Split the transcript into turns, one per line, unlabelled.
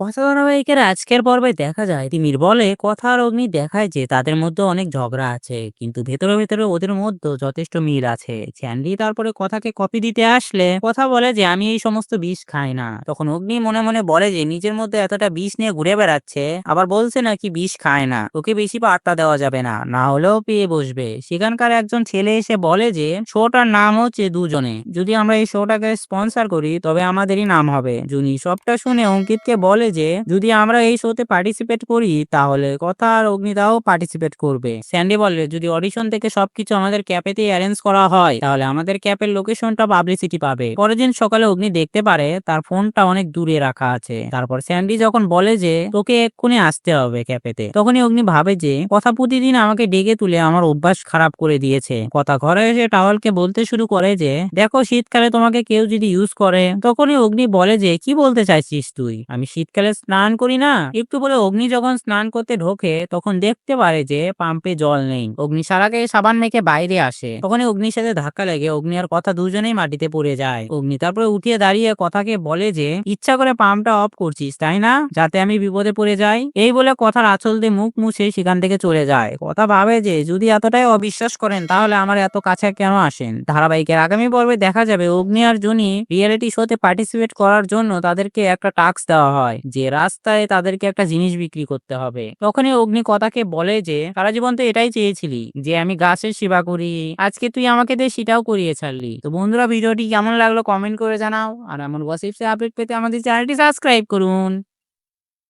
কথা ধারাবাহিকের আজকের পর্বে দেখা যায় তিমির বলে কথা আর অগ্নি দেখায় যে তাদের মধ্যে অনেক ঝগড়া আছে, কিন্তু ভেতরে ভেতরে ওদের মধ্যে যথেষ্ট মিল আছে। চ্যান্ডি তারপরে কথাকে কপি দিতে আসলে কথা বলে যে, আমি এই সমস্ত বিষ খাই না। তখন অগ্নি মনে মনে বলে যে, নিজের মধ্যে এতটা বিষ নিয়ে ঘুরে বেড়াচ্ছে, আবার বলছে নাকি বিষ খায় না। ওকে বেশি পাত্তা দেওয়া যাবে না না হলেও পেয়ে বসবে। সেখানকার একজন ছেলে এসে বলে যে, শোটার নাম হচ্ছে দুজনে। যদি আমরা এই শোটাকে স্পন্সর করি, তবে আমাদেরই নাম হবে। জুনি সবটা শুনে অঙ্কিতকে বলে যে, যদি আমরা এই শোতে পার্টিসিপেট করি, তাহলে কথা আর অগ্নিতাও পার্টিসিপেট করবে। স্যান্ডি বলে, যদি অডিশন থেকে সবকিছু আমাদের ক্যাপেতে অ্যারেঞ্জ করা হয়, তাহলে আমাদের ক্যাপের লোকেশনটা পাবলিসিটি পাবে। পরের দিন সকালে অগ্নি দেখতে পারে, তার ফোনটা অনেক দূরে রাখা আছে। তারপর স্যান্ডি যখন বলে যে, তোকে এক্ষুনি আসতে হবে ক্যাপেতে তখনই অগ্নি ভাবে যে, কথা প্রতিদিন আমাকে ডেকে তুলে আমার অভ্যাস খারাপ করে দিয়েছে। কথা ঘরে এসে টাওয়ালকে বলতে শুরু করে যে, দেখো, শীতকালে তোমাকে কেউ যদি ইউজ করে, তখনই অগ্নি বলে যে, কি বলতে চাইছিস তুই? আমি শীতকালে স্নান করি না? একটু বলে অগ্নি যখন স্নান করতে ঢোকে, তখন দেখতে পারে যে পাম্পে জল নেই। অগ্নি সারাকে সাবান মেখে বাইরে আসে। তখনই অগ্নির সাথে ধাক্কা লেগে অগ্নি আর কথা দুজনেই মাটিতে পড়ে যায়। অগ্নি তারপরে উঠিয়ে দাঁড়িয়ে কথাকে বলে যে, ইচ্ছা করে পাম্পটা অফ করছিস, তাই না? যাতে আমি বিপদে পড়ে যাই। এই বলে কথার আঁচল দিয়ে মুখ মুছে সেখান থেকে চলে যায়। কথা ভাবে যে, যদি এতটাই অবিশ্বাস করেন, তাহলে আমার এত কাছে কেন আসেন? ধারাবাহিকের আগামী পর্বে দেখা যাবে অগ্নি আর জুনি রিয়েলিটি শোতে পার্টিসিপেট করার জন্য তাদেরকে একটা টাস্ক দেওয়া হয়। যে রাস্তায় তাদেরকে একটা জিনিস বিক্রি করতে হবে। তখনই অগ্নি কথাকে বলে যে, সারা জীবন তো এটাই চেয়েছিলি, যে আমি গাছের সেবা করি, আজকে তুই আমাকে দিয়ে সেটাও করিয়ে ছাড়লি। তো বন্ধুরা, ভিডিওটি কেমন লাগল কমেন্ট করে জানাও, আর এমন গসিপসে আপডেট পেতে আমাদের চ্যানেলটি সাবস্ক্রাইব করুন।